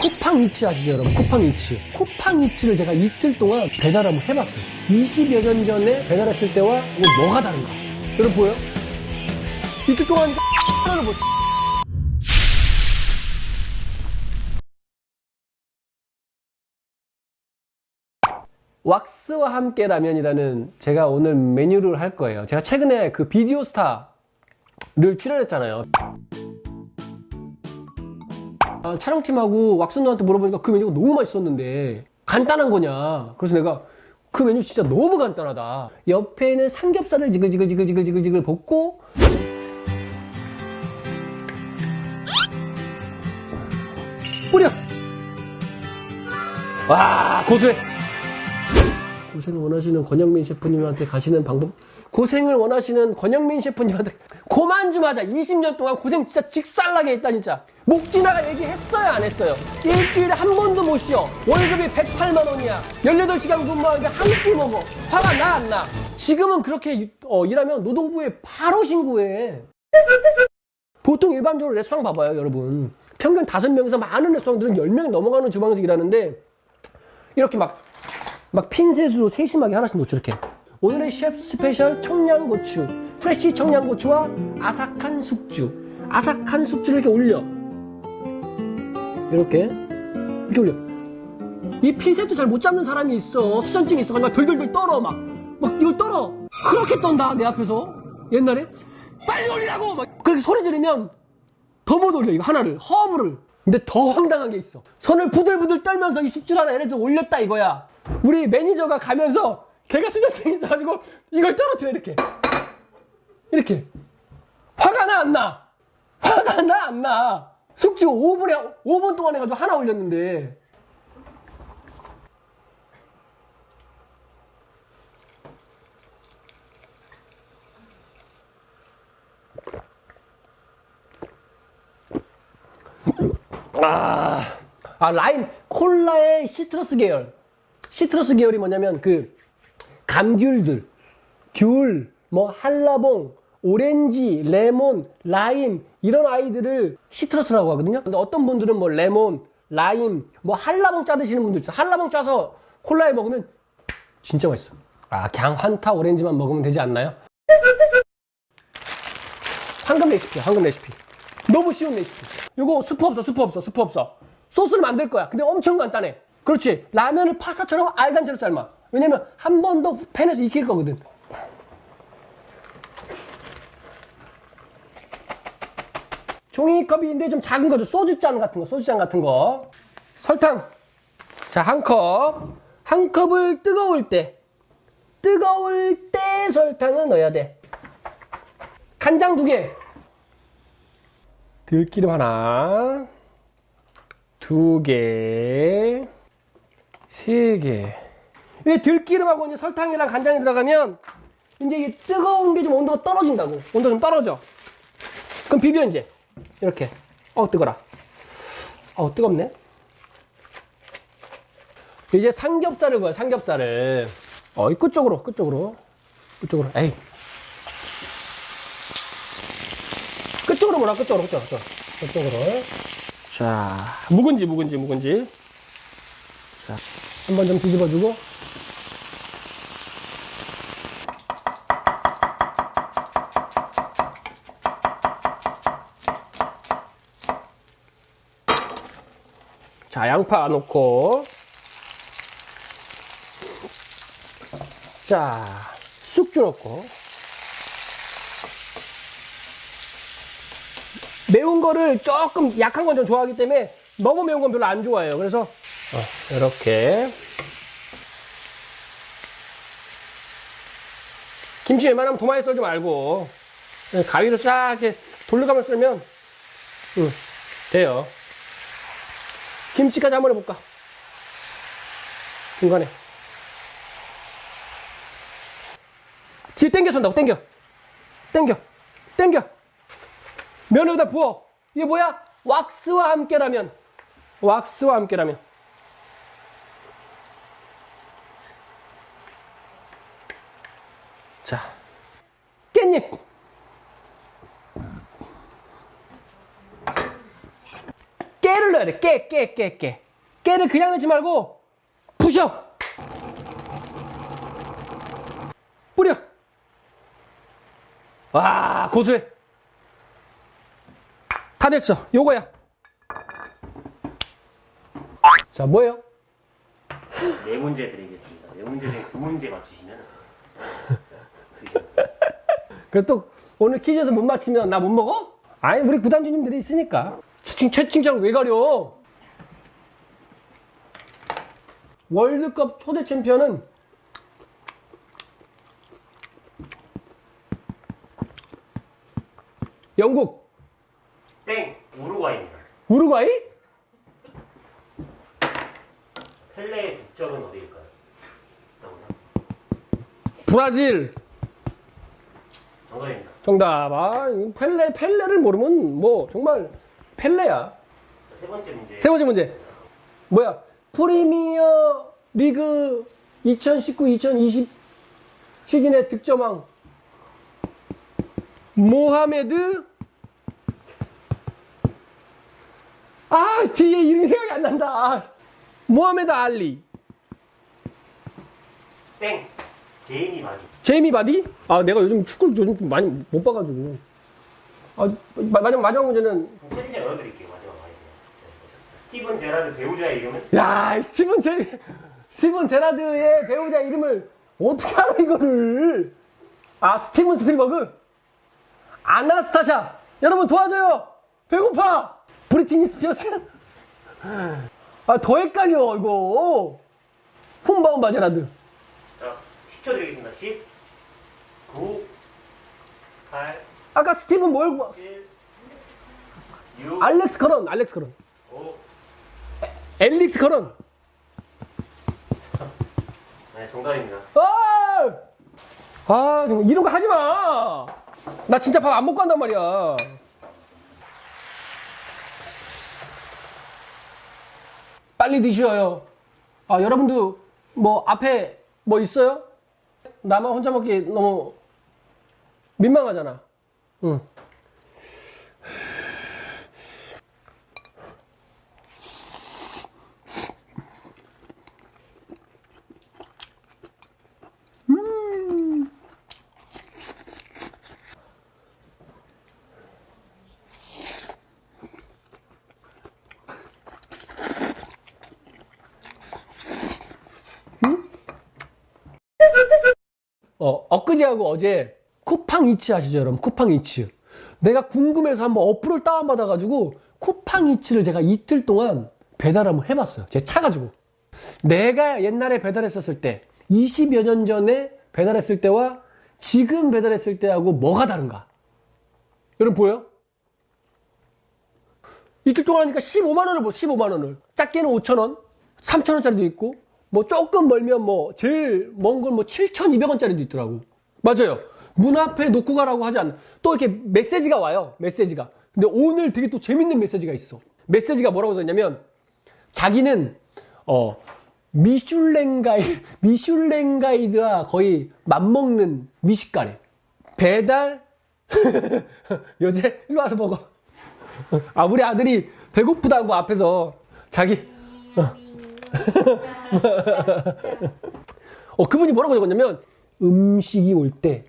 쿠팡 이치 아시죠, 여러분? 쿠팡 이치. 쿠팡 이치를 제가 이틀 동안 배달 한번 해봤어요. 20여 년 전에 배달했을 때와 오늘 뭐가 다른가? 여러분 보여요? 이틀 동안 하나를 못 왁스와 함께 라면이라는 제가 오늘 메뉴를 할 거예요. 제가 최근에 그 비디오 스타를 출연했잖아요. 아, 촬영팀하고 왁스 누나한테 물어보니까 그 메뉴가 너무 맛있었는데 간단한 거냐. 그래서 내가 그 메뉴 진짜 너무 간단하다. 옆에는 삼겹살을 지글지글지글지글지글 볶고 뿌려. 와 고소해. 고생을 원하시는 권영민 셰프님한테 가시는 방법 고생을 원하시는 권영민 셰프님한테 고만 좀 하자 20년 동안 고생 진짜 직살나게 했다 진짜 목지나가 얘기했어요 안 했어요? 일주일에 한 번도 못 쉬어. 월급이 108만 원이야. 18시간 근무하는데 한 끼 먹어. 화가 나 안 나? 지금은 그렇게 어, 일하면 노동부에 바로 신고해. 보통 일반적으로 레스토랑 봐봐요 여러분. 평균 5명에서 많은 레스토랑들은 10명이 넘어가는 주방에서 일하는데 이렇게 막 막 핀셋으로 세심하게 하나씩 놓죠 이렇게. 오늘의 셰프 스페셜 청양고추. 프레쉬 청양고추와 아삭한 숙주. 아삭한 숙주를 이렇게 올려 이렇게. 이렇게 올려. 이 핀셋도 잘 못 잡는 사람이 있어. 수전증이 있어 막 덜덜덜 떨어 막. 막 이걸 떨어. 그렇게 떤다 내 앞에서. 옛날에? 빨리 올리라고! 막 그렇게 소리 지르면 더 못 올려 이거 하나를. 허브를 근데 더 황당한 게 있어. 손을 부들부들 떨면서 이 숙주를 하나 예를 들어 올렸다 이거야. 우리 매니저가 가면서 걔가 수전증이 있어가지고 이걸 떨어뜨려 이렇게. 이렇게. 화가 나 안 나? 화가 나 안 나? 숙주 5분에 5분 동안 해가지고 하나 올렸는데. 아, 아 라임 콜라의 시트러스 계열. 시트러스 계열이 뭐냐면 그 감귤들 귤, 뭐 한라봉, 오렌지, 레몬, 라임 이런 아이들을 시트러스라고 하거든요. 근데 어떤 분들은 뭐 레몬, 라임, 뭐 한라봉 짜 드시는 분들 있어요. 한라봉 짜서 콜라에 먹으면 진짜 맛있어. 아, 그냥 환타 오렌지만 먹으면 되지 않나요? 황금 레시피야, 황금 레시피. 너무 쉬운 레시피. 이거 스프 없어, 스프 없어, 스프 없어. 소스를 만들 거야. 근데 엄청 간단해. 그렇지. 라면을 파스타처럼 알간제로 삶아. 왜냐면 한 번 더 팬에서 익힐 거거든. 종이컵인데 좀 작은 거죠. 소주잔 같은 거, 소주잔 같은 거. 설탕. 자, 한 컵. 한 컵을 뜨거울 때, 뜨거울 때 설탕을 넣어야 돼. 간장 두 개. 들기름 하나. 두 개. 세 개. 이 들기름하고 이제 설탕이랑 간장이 들어가면 이제 이게 뜨거운 게 좀 온도가 떨어진다고. 온도 좀 떨어져. 그럼 비벼 이제. 이렇게. 어 뜨거라. 어 뜨겁네. 이제 삼겹살을 구워 삼겹살을. 어 끝쪽으로 끝쪽으로 끝쪽으로. 에이. 끝쪽으로 뭐라 끝쪽으로 끝쪽으로 끝쪽으로. 자 묵은지 묵은지 묵은지. 자 한번 좀 뒤집어주고. 자, 양파 넣고. 자, 숙주 넣고. 매운 거를 조금 약한 건 좀 좋아하기 때문에 너무 매운 건 별로 안 좋아해요. 그래서, 어, 이렇게. 김치 웬만하면 도마에 썰지 말고, 그냥 가위로 쫙 이렇게 돌려가면서 썰면, 응, 돼요. 김치까지 한번 해볼까? 중간에. 뒤에 땡겨 선다고, 땡겨. 땡겨. 땡겨. 면을 다 부어. 이게 뭐야? 왁스와 함께라면. 왁스와 함께라면. 자. 깻잎. 뿌려야 돼. 깨, 깨, 깨, 깨. 깨를 그냥 넣지 말고 부셔. 뿌려. 와, 고소해. 다 됐어. 요거야. 자, 뭐예요? 네 문제 드리겠습니다. 네 문제 중에 두 문제 맞추시면 드시고. 그또 오늘 퀴즈에서 못 맞히면 나 못 먹어? 아니 우리 구단주님들이 있으니까 채팅 채팅창 왜 가려? 월드컵 초대 챔피언은 영국, 땡 우루과이입니다. 우루과이, 펠레의 국적은 어디일까요? 브라질. 정답입니다. 정답. 아, 이 펠레 펠레를 모르면 뭐 정말 펠레야. 자, 세 번째 문제. 세 번째 문제. 뭐야? 프리미어 리그 2019-2020 시즌의 득점왕 모하메드 아, 제 이름이 생각이 안 난다. 아, 모하메드 알리. 땡 제이미 마디. 제이미 바디? 아, 내가 요즘 축구를 요즘 좀 많이 못 봐가지고. 아, 마, 마지막, 마지막 문제는 넣어드릴게요 마지막 마디. 스티븐 제라드 배우자의 이름은 야, 스티븐 제, 스티븐 제라드의 배우자 이름을 어떻게 알아, 이거를. 아, 스티븐 스필버그? 아나스타샤! 여러분 도와줘요! 배고파! 브리티니 스피어스? 아, 더 헷갈려, 이거. 홈바운 바 제라드. 자 10초 드리겠습니다. 10, 9, 8, 아까 스티븐 뭘, 7, 6, 알렉스 커런, 알렉스 커런. 5. 엘릭스 커런. 네 정답입니다. 아! 아, 정말 이런 거 하지 마! 나 진짜 밥 안 먹고 한단 말이야. 빨리 드셔요. 아, 여러분도 뭐 앞에 뭐 있어요? 나만 혼자 먹기 너무 민망하잖아. 응. 어, 엊그제하고 어제 쿠팡이츠 아시죠, 여러분? 쿠팡이츠. 내가 궁금해서 한번 어플을 다운받아 가지고 쿠팡이츠를 제가 이틀 동안 배달 한번 해봤어요. 제 차 가지고. 내가 옛날에 배달했었을 때, 20여 년 전에 배달했을 때와 지금 배달했을 때하고 뭐가 다른가? 여러분 보여요? 이틀 동안 하니까 15만원을 보 15만원을. 작게는 5천원, 3천원짜리도 있고, 뭐 조금 멀면 뭐, 제일 먼 건 뭐 7,200원짜리도 있더라고. 맞아요. 문 앞에 놓고 가라고 하지 않나. 또 이렇게 메시지가 와요. 메시지가. 근데 오늘 되게 또 재밌는 메시지가 있어. 메시지가 뭐라고 써있냐면, 자기는, 어, 미슐랭 가이, 미슐랭 가이드와 거의 맞먹는 미식가래. 배달, 여제, 일로 와서 먹어. 아, 우리 아들이 배고프다고 앞에서 자기, 어, 그분이 뭐라고 적었냐면, 음식이 올 때,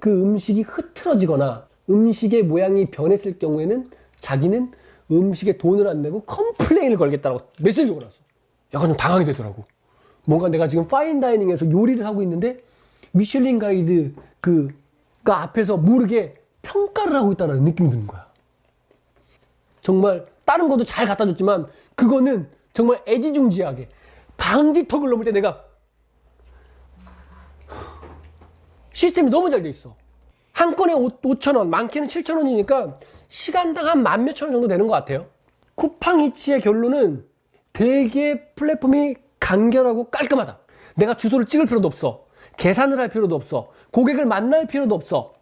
그 음식이 흐트러지거나, 음식의 모양이 변했을 경우에는 자기는 음식에 돈을 안 내고 컴플레인을 걸겠다고 메시지를 걸었어. 약간 좀 당황이 되더라고. 뭔가 내가 지금 파인다이닝에서 요리를 하고 있는데, 미슐린 가이드 그, 가 앞에서 모르게 평가를 하고 있다는 느낌이 드는 거야. 정말 다른 것도 잘 갖다 줬지만 그거는 정말 애지중지하게 방지턱을 넘을 때 내가 시스템이 너무 잘 돼 있어. 한 건에 5,000원, 많게는 7,000원이니까 시간당 한 만 몇천 원 정도 되는 것 같아요. 쿠팡이치의 결론은 되게 플랫폼이 간결하고 깔끔하다. 내가 주소를 찍을 필요도 없어. 계산을 할 필요도 없어. 고객을 만날 필요도 없어.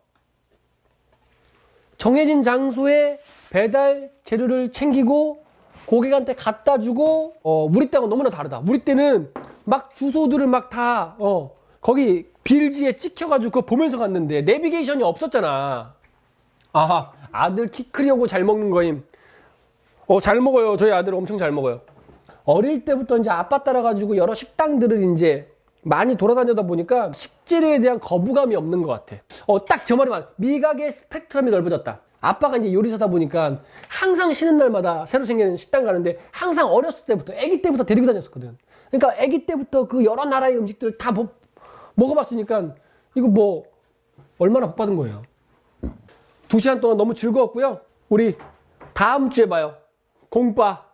정해진 장소에 배달 재료를 챙기고 고객한테 갖다 주고 어, 우리 때하고 너무나 다르다. 우리 때는 막 주소들을 막 다 어, 거기 빌지에 찍혀가지고 그거 보면서 갔는데 내비게이션이 없었잖아. 아하 아들 키 크려고 잘 먹는 거임. 어, 잘 먹어요. 저희 아들 엄청 잘 먹어요. 어릴 때부터 이제 아빠 따라가지고 여러 식당들을 이제 많이 돌아다니다 보니까 식재료에 대한 거부감이 없는 것 같아. 어, 딱 저 말이만. 미각의 스펙트럼이 넓어졌다. 아빠가 이제 요리사다 보니까 항상 쉬는 날마다 새로 생기는 식당 가는데 항상 어렸을 때부터, 아기 때부터 데리고 다녔었거든. 그러니까 아기 때부터 그 여러 나라의 음식들을 다 먹, 먹어봤으니까 이거 뭐 얼마나 복 받은 거예요. 두 시간 동안 너무 즐거웠고요. 우리 다음 주에 봐요. 공빠.